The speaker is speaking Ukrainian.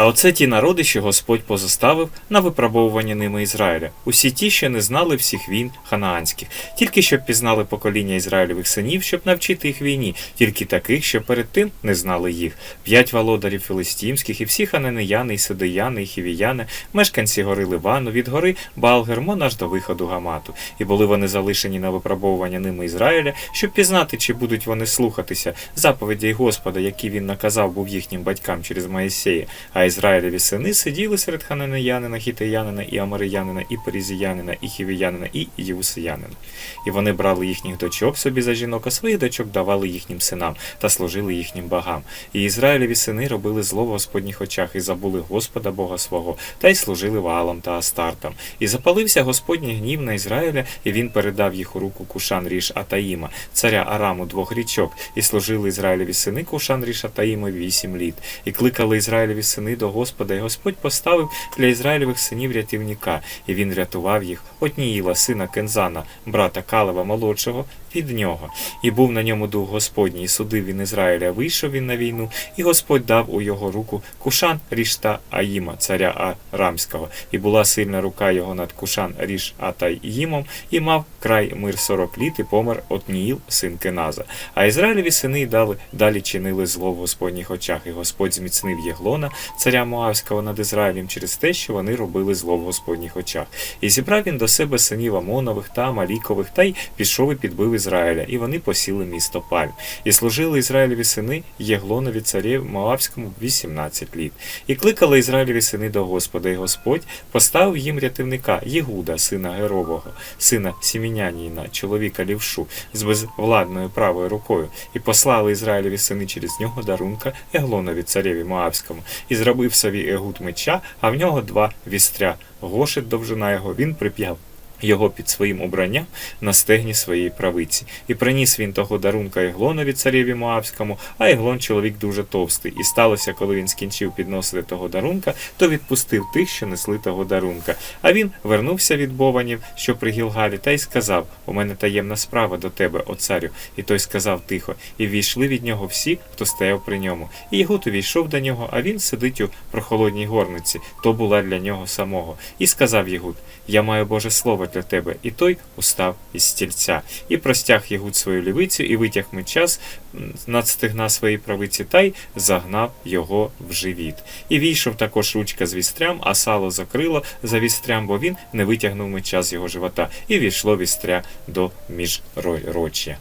А оце ті народи, що Господь позоставив на випробовування ними Ізраїля. Усі ті, що не знали всіх війн ханаанських, тільки щоб пізнали покоління Ізраїлевих синів, щоб навчити їх війні, тільки таких, що перед тим не знали їх. П'ять володарів філистімських, і всі хананеяни, і сидеяни, і хівіяни, мешканці гори Ливану, від гори Баал-Гермон аж до виходу Гамату. І були вони залишені на випробовування ними Ізраїля, щоб пізнати, чи будуть вони слухатися заповідей Господа, які він наказав був їхнім батькам через Моїсея. А Ізраїлеві сини сиділи серед хананеянина, хітеянина, і амариянина, і перезіянина, і хівіянина, і євусиянина. І вони брали їхніх дочок собі за жінок, а своїх дочок давали їхнім синам та служили їхнім богам. І Ізраїлеві сини робили зло в Господніх очах і забули Господа Бога свого, та й служили Ваалам та Астартам. І запалився Господній гнів на Ізраїля, і він передав їх у руку Кушан Ріш Атаїма, царя Араму двох річок, і служили Ізраїлеві сини Кушан Ріш Атаїма вісім літ. І кликали Ізраїлеві сини до Господа, і Господь поставив для Ізраїлевих синів рятівника, і він рятував їх. Отніїла, сина Кензана, брата Калева молодшого, від нього. І був на ньому дух Господній, і судив він Ізраїля, вийшов він на війну, і Господь дав у його руку Кушан Рішта Аїма, царя Арамського, і була сильна рука його над Кушан Ріш Атаїмом, і мав край мир сорок літ, і помер Отніїл, син Кеназа. А Ізраїлеві сини дали далі чинили зло в Господніх очах, і Господь зміцнив Єглона, царя Моавського над Ізраїлем, через те, що вони робили зло в Господніх очах. І зібрав він до себе синів Амонових та Амалікових, та й пішов і підбив Ізраїля, і вони посіли місто Пальм. І служили Ізраїлеві сини Єглонові царів Моавському 18 літ. І кликали Ізраїлеві сини до Господа, і Господь поставив їм рятівника Єгуда, сина Герового, сина Сіміняніна, чоловіка лівшу, з безвладною правою рукою, і послали Ізраїлеві сини через нього дарунка Еглонові цареві Моавському, і зробив собі Егуд меча, а в нього два вістря. Гошет довжина його, він прип'яв його під своїм обранням на стегні своєї правиці. І приніс він того дарунка Еглонові цареві Моавському, а Еглон чоловік дуже товстий. І сталося, коли він скінчив підносити того дарунка, то відпустив тих, що несли того дарунка. А він вернувся від Бованів, що при Гілгалі, та й сказав: У мене таємна справа до тебе, о царю. І той сказав тихо, і війшли від нього всі, хто стояв при ньому. І Єгут увійшов до нього, а він сидить у прохолодній горниці. То була для нього самого. І сказав Єгут: Я маю Боже слово для тебе. І той устав із стільця, і простяг Єгуд свою лівицю, і витяг меча з над стегна своєї правиці, та й загнав його в живіт. І війшов також ручка з вістрям, а сало закрило за вістрям, бо він не витягнув меча з його живота, і війшло вістря до міжрочя.